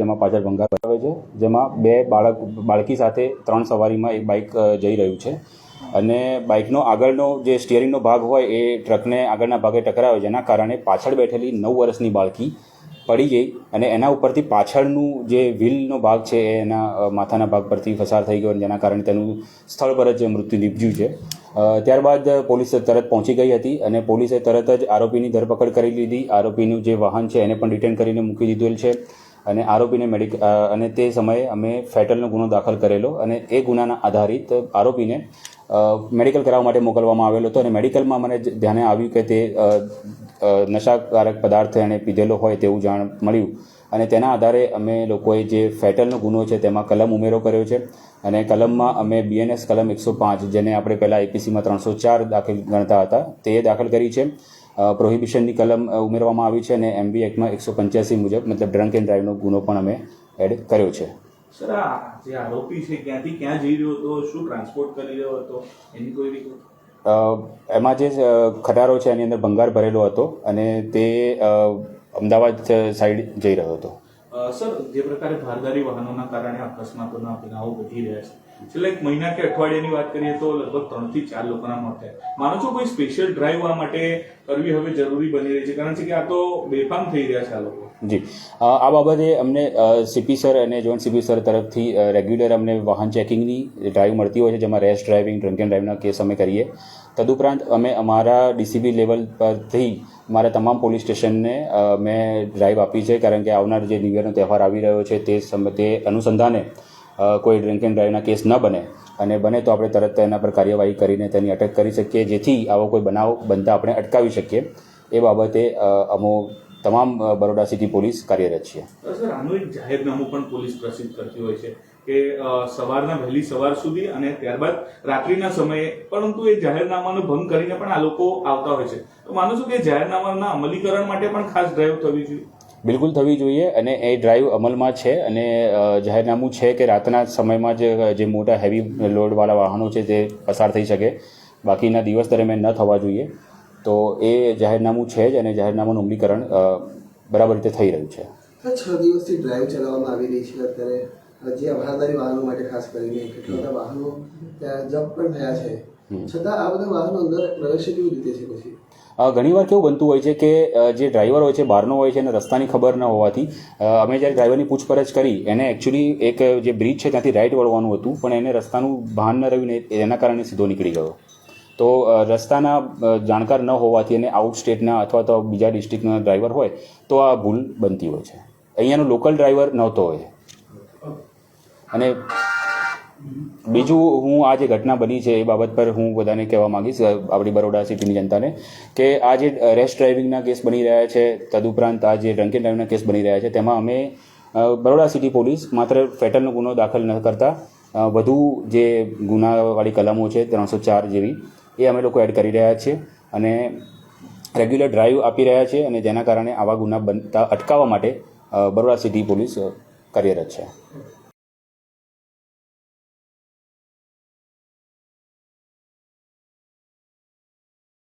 જેમાં પાછળ ભંગાર આવે છે. જેમાં બે બાળક, બાળકી સાથે ત્રણ સવારીમાં એક બાઇક જઈ રહ્યું છે. અને બાઇકનો આગળનો જે સ્ટિયરિંગનો ભાગ હોય એ ટ્રકને આગળના ભાગે ટકરાયો જેના કારણે પાછળ બેઠેલી નવ વર્ષની બાળકી પડી ગઈ અને એના ઉપરથી પાછળનું જે વ્હીલનો ભાગ છે એ એના માથાના ભાગ પરથી પસાર થઈ ગયો જેના કારણે તેનું સ્થળ પર જ મૃત્યુ નીપજ્યું છે. ત્યારબાદ પોલીસ તરત પહોંચી ગઈ હતી અને પોલીસે તરત જ આરોપીની ધરપકડ કરી લીધી. આરોપીનું જે વાહન છે એને પણ રિટર્ન કરીને મૂકી દીધેલ છે. અને આરોપીને મેડિક અને તે સમયે અમે ફેટલનો ગુનો દાખલ કરેલો અને એ ગુનાના આધારિત આરોપીને મેડિકલ કરાવવા માટે મોકલવામાં આવેલો હતો અને મેડિકલમાં મને ધ્યાને આવ્યું કે તે નશાકારક પદાર્થ એણે પીધેલો હોય તેવું જાણ મળ્યું. અને તેના આધારે અમે લોકોએ જે ફેટલનો ગુનો છે તેમાં કલમ ઉમેરો કર્યો છે અને કલમમાં અમે બીએનએસ કલમ એકસો પાંચ, જેને આપણે પહેલાં એપીસીમાં ત્રણસો ચાર દાખલ ગણતા હતા, તે દાખલ કરી છે. પ્રોહિબિશનની કલમ ઉમેરવામાં આવી છે અને એમબી એક્ટમાં એકસો પંચ્યાસી મુજબ મતલબ ડ્રંક એન્ડ ડ્રાઈવનો ગુનો પણ અમે એડ કર્યો છે. સર આ જે આરોપી છે ક્યાંથી ક્યાં જઈ રહ્યો હતો? શું ટ્રાન્સપોર્ટ કરી રહ્યો હતો? એની કોઈ એમાં જે ખટારો છે એની અંદર ભંગાર ભરેલો હતો અને તે અમદાવાદ સાઈડ જઈ રહ્યો હતો. સર જે પ્રકારે ભારદારી વાહનોના કારણે અકસ્માતોના બનાવો વધી રહ્યા છે છેલ્લા એક મહિના કે અઠવાડિયાની વાત કરીએ તો લગભગ ત્રણથી ચાર લોકોના મોત થયા. માનો છો કોઈ સ્પેશિયલ ડ્રાઈવ આ માટે કરવી હવે જરૂરી બની રહી છે? કારણ કે આ તો બેફામ થઈ રહ્યા છે આ લોકો. જી. આ બાબતે અમને સીપી સર અને જોઈન્ટ સીપી સર તરફથી રેગ્યુલર અમને વાહન ચેકિંગની ડ્રાઈવ મળતી હોય છે, જેમાં rash driving drunk and case અમે કરીએ. તદુપરાંત અમે અમારા ડીસીબી લેવલ પરથી મારા તમામ પોલીસ સ્ટેશનને મેં ડ્રાઈવ આપી છે, કારણ કે આવનાર જે ન્યૂ યરનો તહેવાર આવી રહ્યો છે, તે સમય તે અનુસંધાને કોઈ ડ્રિંક એન્ડ ડ્રાઈવના કેસ ન બને અને બને તો આપણે તરત એના પર કાર્યવાહી કરીને તેની અટક કરી શકીએ, જેથી આવો કોઈ બનાવ બનતા આપણે અટકાવી શકીએ. એ બાબતે અમો તમામ બરોડા સિટી પોલીસ કાર્યરત છે સર, આનું એક જાહેરનામું પણ પોલીસ પ્રસિદ્ધ કરતી હોય છે કે સવારના વહેલી સવાર સુધી અને ત્યારબાદ રાત્રિના સમયે, પરંતુ એ જાહેરનામાનો ભંગ કરીને પણ આ લોકો આવતા હોય છે. તો માનો છું કે જાહેરનામાના અમલીકરણ માટે પણ ખાસ ડ્રાઈવ થવી જોઈએ? બિલકુલ થવી જોઈએ અને એ ડ્રાઈવ અમલમાં છે અને જાહેરનામું છે કે રાતના સમયમાં જ જે મોટા હેવી લોડવાળા વાહનો છે તે પસાર થઈ શકે. બાકીના દિવસ દરમિયાન ન થવા જોઈએ. તો એ જાહેરનામું છે જ અને જાહેરનામાનું અમલીકરણ બરાબર રીતે થઈ રહ્યું છે. છ દિવસથી ડ્રાઈવ ચલાવવામાં આવી રહી છે અત્યારે. જે અમરાધારી વાહનો માટે ખાસ કરીને, કેટલા વાહનો ત્યાં પણ થયા છે. છતાં આ બધા વાહનો અંદર પ્રવેશે કેવી રીતે છે પછી? ઘણીવાર કેવું બનતું હોય છે કે જે ડ્રાઈવર હોય છે બહારનો હોય છે અને રસ્તાની ખબર ન હોવાથી અમે જ્યારે ડ્રાઈવરની પૂછપરછ કરી એને એકચ્યુઅલી એક જે બ્રિજ છે ત્યાંથી રાઈટ વળવાનું હતું પણ એને રસ્તાનું ભાન ન રહ્યું ને એના કારણે સીધો નીકળી ગયો. તો રસ્તાના જાણકાર ન હોવાથી અને આઉટ સ્ટેટના અથવા તો બીજા ડિસ્ટ્રિક્ટના ડ્રાઈવર હોય તો આ ભૂલ બનતી હોય છે. અહીંયાનો લોકલ ડ્રાઈવર નહોતો હોય. અને બીજું હું આ જે ઘટના બની છે એ બાબત પર હું બધાને કહેવા માંગીશ આપણી બરોડા સિટીની જનતાને, કે આ જે રેશ ડ્રાઇવિંગના કેસ બની રહ્યા છે, તદુપરાંત આ જે ડ્રંક ડ્રાઇવિંગના કેસ બની રહ્યા છે, તેમાં અમે બરોડા સિટી પોલીસ માત્ર ફેટલનો ગુનો દાખલ ન કરતા વધુ જે ગુનાવાળી કલમો છે, ત્રણસો ચાર જેવી, એ અમે લોકો એડ કરી રહ્યા છીએ અને રેગ્યુલર ડ્રાઈવ આપી રહ્યા છીએ અને જેના કારણે આવા ગુના બનતા અટકાવવા માટે બરોડા સિટી પોલીસ કાર્યરત છે.